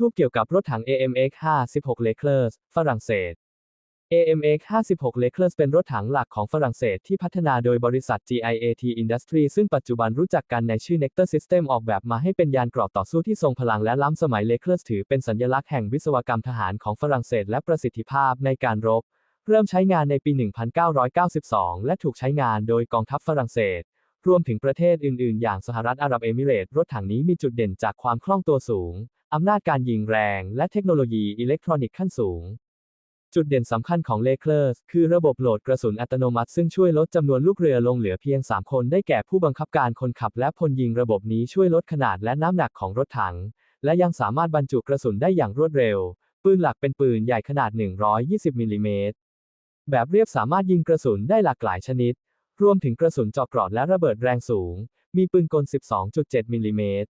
YouTube เกี่ยวกับรถถัง AMX 56 Leclerc ฝรั่งเศส AMX 56 Leclerc เป็นรถถังหลักของฝรั่งเศสที่พัฒนาโดยบริษัท GIAT Industry ซึ่งปัจจุบันรู้จักกันในชื่อ Nectar System ออกแบบมาให้เป็นยานเกราะต่อสู้ที่ทรงพลังและล้ำสมัย Leclerc ถือเป็นสัญลักษณ์แห่งวิศวกรรมทหารของฝรั่งเศสและประสิทธิภาพในการรบ เริ่มใช้งานในปี 1992 และถูกใช้งานโดยกองทัพฝรั่งเศสรวมถึงประเทศอื่น ๆ อย่างสหรัฐอาหรับเอมิเรตส์รถถังนี้มีจุดเด่นจากความคล่องตัวสูง อำนาจการยิงแรง และเทคโนโลยีอิเล็กทรอนิกส์ขั้นสูง จุดเด่นสำคัญของเลเคอร์สคือระบบโหลดกระสุนอัตโนมัติซึ่งช่วยลดจำนวนลูกเรือลงเหลือเพียง 3 คนได้แก่ผู้บังคับการคนขับและพลยิงระบบนี้ช่วยลดขนาดและน้ำหนักของรถถัง และยังสามารถบรรจุกระสุนได้อย่างรวดเร็ว ปืนหลักเป็นปืนใหญ่ขนาด 120มิลลิเมตรแบบเรียบสามารถยิงกระสุนได้หลากหลายชนิด รวมถึงกระสุนเจาะเกราะและระเบิดแรงสูง มีปืนกล 12.7มิลลิเมตร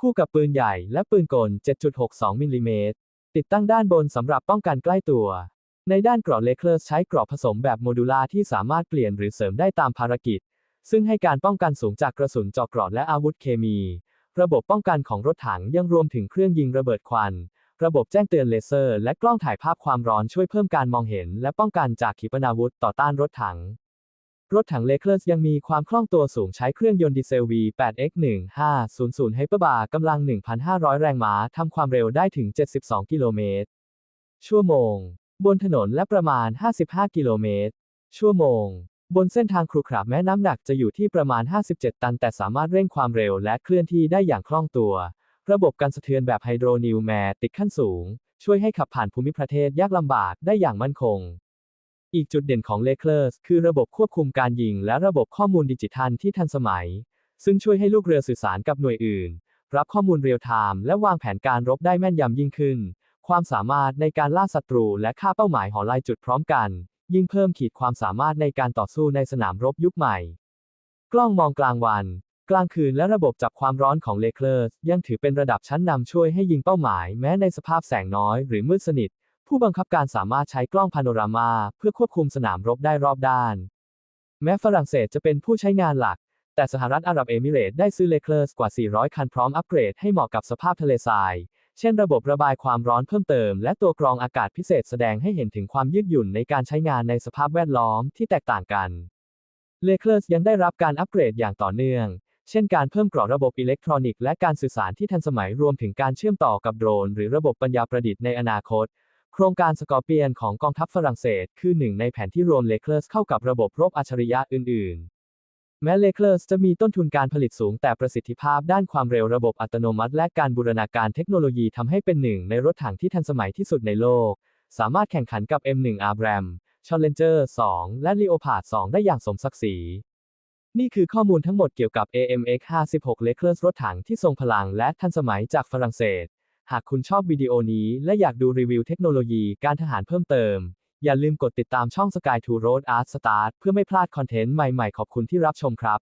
คู่กับปืนใหญ่และปืนกล 7.62 มิลลิเมตร ติดตั้งด้านบนสำหรับป้องกันใกล้ตัว ในด้านเกราะเลเคอร์ใช้เกราะผสมแบบโมดูลาที่สามารถเปลี่ยนหรือเสริมได้ตามภารกิจ ซึ่งให้การป้องกันสูงจากกระสุนเจาะเกราะและอาวุธเคมี ระบบป้องกันของรถถังยังรวมถึงเครื่องยิงระเบิดควัน ระบบแจ้งเตือนเลเซอร์ และกล้องถ่ายภาพความร้อนช่วยเพิ่มการมองเห็น และป้องกันจากขีปนาวุธต่อต้านรถถัง รถถังเลเคอร์ยังมีความคล่องตัวสูงใช้เครื่องยนต์ดีเซล V8X1500 Hyperbar กำลัง 1,500 แรงม้าทำความเร็วได้ถึง 72 กิโลเมตร ชั่วโมง บนถนนและประมาณ 55 กิโลเมตร ชั่วโมง บนเส้นทางครุขระแม้น้ำหนักจะอยู่ที่ประมาณ 57 ตัน แต่สามารถเร่งความเร็วและเคลื่อนที่ได้อย่างคล่องตัว ระบบการสะเทือนแบบไฮโดรนิวแมติกขั้นสูง ช่วยให้ขับผ่านภูมิประเทศยากลำบากได้อย่างมั่นคง อีกจุดเด่นของเลเคอร์สคือระบบควบคุมการยิงและระบบข้อมูลดิจิทัลที่ทันสมัย ซึ่งช่วยให้ลูกเรือสื่อสารกับหน่วยอื่น รับข้อมูลเรียลไทม์และวางแผนการรบได้แม่นยำยิ่งขึ้น ความสามารถในการล่าศัตรูและฆ่าเป้าหมายหอลายจุดพร้อมกัน ยิ่งเพิ่มขีดความสามารถในการต่อสู้ในสนามรบยุคใหม่ กล้องมองกลางวัน กลางคืนและระบบจับความร้อนของเลเคอร์สยังถือเป็นระดับชั้นนำช่วยให้ยิงเป้าหมาย แม้ในสภาพแสงน้อยหรือมืดสนิท ผู้บังคับการสามารถใช้กล้องพาโนรามาเพื่อควบคุมสนามรบได้รอบด้าน แม้ฝรั่งเศสจะเป็นผู้ใช้งานหลัก แต่สหรัฐอาหรับเอมิเรตได้ซื้อเลเคอร์กว่า 400 คันพร้อมอัปเกรดให้เหมาะกับสภาพทะเลทราย เช่นระบบระบายความร้อนเพิ่มเติม และตัวกรองอากาศพิเศษแสดงให้เห็นถึงความยืดหยุ่นในการใช้งานในสภาพแวดล้อมที่แตกต่างกันเลเคอร์ยังได้รับการอัปเกรดอย่างต่อเนื่องเช่นการเพิ่มกรอบระบบอิเล็กทรอนิกส์และการสื่อสารที่ทันสมัยรวมถึงการเชื่อมต่อกับโดรน หรือระบบปัญญาประดิษฐ์ในอนาคต โครงการสกอร์เปียนของกองทัพฝรั่งเศส คือหนึ่งในแผนที่รวมเลเคอร์เข้ากับระบบรบอัจฉริยะอื่น ๆ แม้เลเคอร์จะมีต้นทุนการผลิตสูงแต่ประสิทธิภาพด้านความเร็วระบบอัตโนมัติ และการบูรณาการเทคโนโลยีทำให้เป็นหนึ่งในรถถังที่ทันสมัยที่สุดในโลก สามารถแข่งขันกับ M1 Abram Challenger 2 และ Leopard 2 ได้อย่างสมศักดิ์ศรีนี่คือข้อมูลทั้งหมดเกี่ยวกับ AMX 56 Leclerc รถถังที่ทรงพลังและทันสมัยจากฝรั่งเศส หากคุณชอบวิดีโอนี้และอยากดูรีวิวเทคโนโลยีการทหารเพิ่มเติม อย่าลืมกดติดตามช่อง Sky to Road Art Start เพื่อไม่พลาดคอนเทนต์ใหม่ๆ ขอบคุณที่รับชมครับ